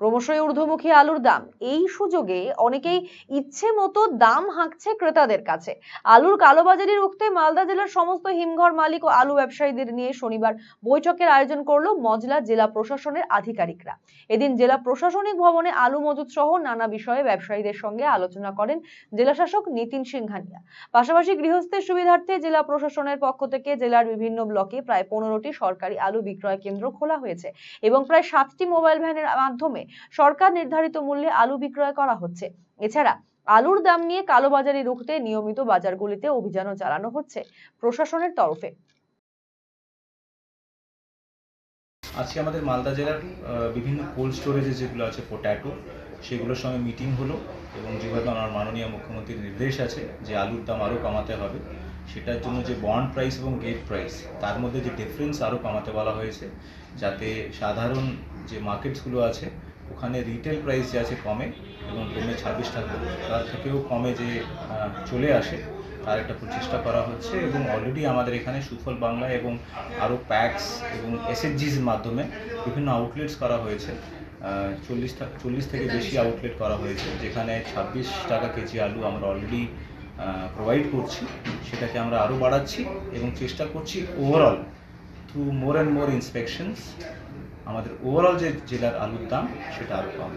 ক্রমশই ঊর্ধ্বমুখী আলুর দাম। এই সুযোগে অনেকেই ইচ্ছে মতো দাম হাঁকছে ক্রেতাদের কাছে। আলুর কালোবাজারি রুখতে মালদা জেলার সমস্ত হিমঘর মালিক ও আলু ব্যবসায়ীদের নিয়ে শনিবার বৈঠকের আয়োজন করল মজলা জেলা প্রশাসনের আধিকারিকরা। এদিন জেলা প্রশাসনিক ভবনে আলু মজুত সহ নানা বিষয়ে ব্যবসায়ীদের সঙ্গে আলোচনা করেন জেলাশাসক নিতিন সিংহানিয়া। পাশাপাশি গৃহস্থের সুবিধার্থে জেলা প্রশাসনের পক্ষ থেকে জেলার বিভিন্ন ব্লকে প্রায় পনেরোটি সরকারি আলু বিক্রয় কেন্দ্র খোলা হয়েছে এবং প্রায় সাতটি মোবাইল ভ্যানের মাধ্যমে সরকার নির্ধারিত মূল্যে আলু বিক্রয় করা হচ্ছে। এছাড়া আলুর দাম নিয়ে কালোবাজারি রুখতে নিয়মিত বাজারগুলিতে অভিযানও চালানো হচ্ছে প্রশাসনের তরফে। আজকে আমাদের মালদা জেলার বিভিন্ন কোল্ড স্টোরেজে যেগুলো আছে পট্যাটো সেগুলোর সঙ্গে মিটিং হলো এবং যেভাবে আমার মাননীয় মুখ্যমন্ত্রীর নির্দেশ আছে যে আলুর দাম আরও কমাতে হবে, সেটার জন্য যে বন্ড প্রাইস এবং গেট প্রাইস তার মধ্যে যে ডিফারেন্স আরও কমাতে বলা হয়েছে, যাতে সাধারণ যে মার্কেটসগুলো আছে ওখানে রিটেল প্রাইস যে আছে কমে এবং কমে ছাব্বিশ টাকা, তার থেকেও কমে যে চলে আসে, তার একটা প্রচেষ্টা করা হচ্ছে এবং অলরেডি আমাদের এখানে সুফল বাংলা এবং আরও প্যাক্স এবং এসএসজির মাধ্যমে বিভিন্ন আউটলেটস করা হয়েছে। চল্লিশ চল্লিশ থেকে বেশি আউটলেট করা হয়েছে, যেখানে ছাব্বিশ টাকা কেজি আলু আমরা অলরেডি প্রোভাইড করছি। সেটাকে আমরা আরও বাড়াচ্ছি এবং চেষ্টা করছি overall through more and more inspections আমাদের ওভারঅল যে জেলার আলুর দাম সেটা আরও কম।